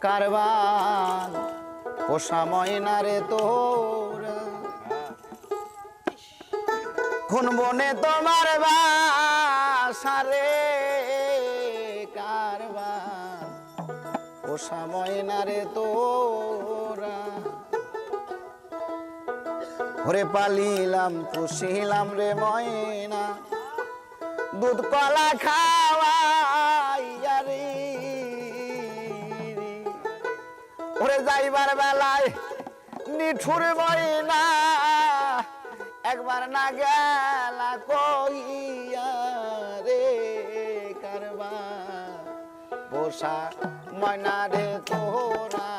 কারবার। পোষা ময়না রে তোর। কোন বনে তোমার বাসারে কারবার। পোষা ময়না রে তোরা। ঘরে পালিলাম, পুষিলাম রে ময়না। দুধ কলা খাওয়া যাইবার বেলায় নিঠুর না একবার না গেলা কইয়া রে কারবা বসা ময়না রে তোরা,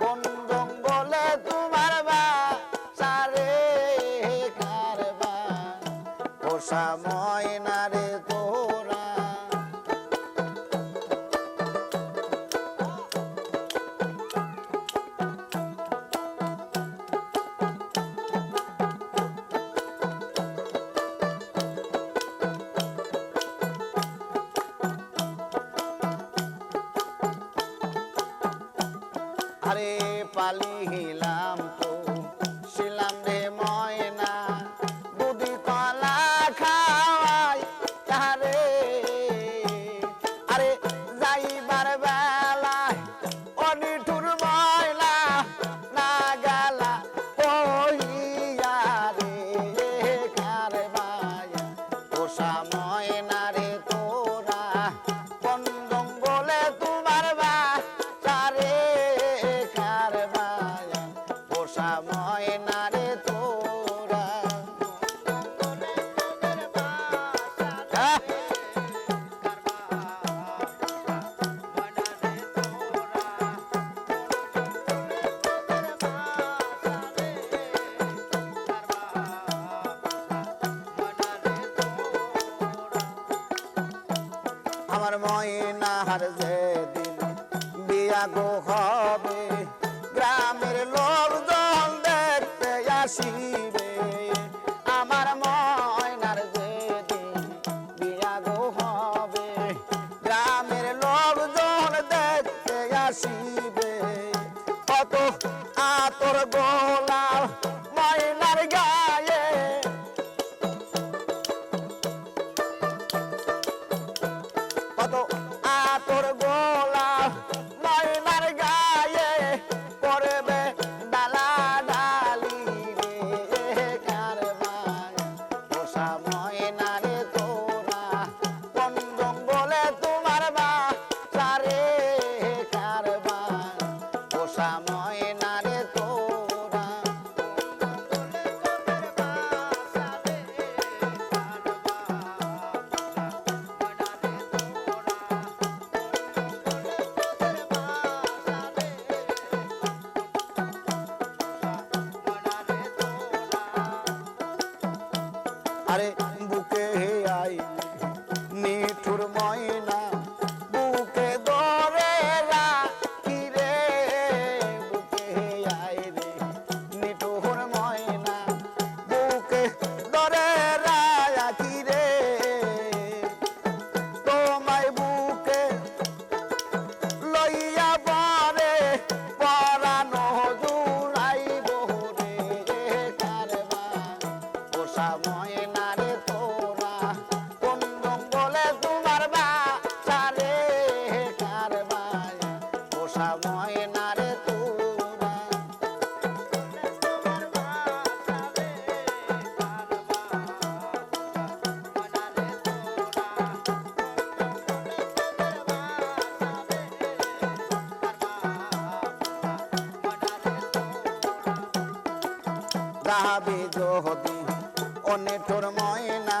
কোন জঙ্গলে তোমার বা সারে কারবা বসা ময়না রে তোরা গো হবে। গ্রামের লোকজন দেখতে আসিবে। আমার ময়নার যেদিন গো হবে। গ্রামের লোকজন দেখতে আসিবে। কত আতর গোলা আরে যাবে যদি অনে তোর ময়না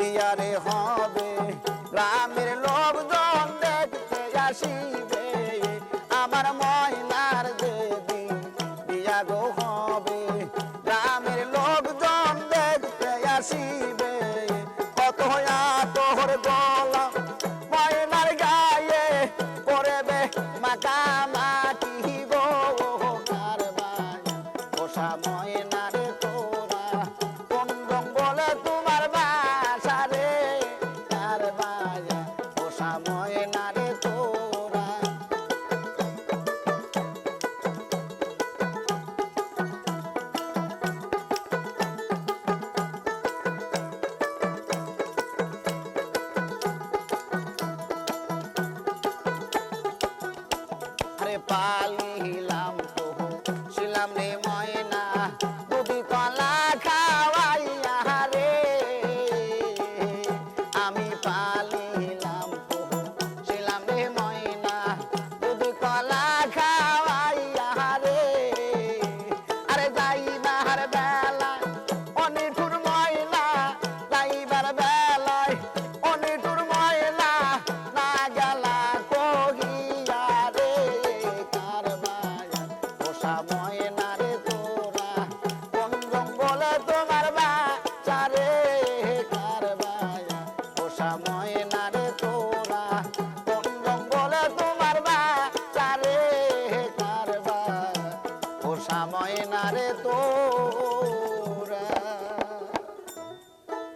বিয়ারে হবে। লোকজন দেখতে আসিবে। আমার দেবী বিয়া গো হবে। লোকজন দেখতে আসিবে। কত তোর গলা গায়ে করবে মাতা মাটি গো, কার পালিলাম। ময়নার তোর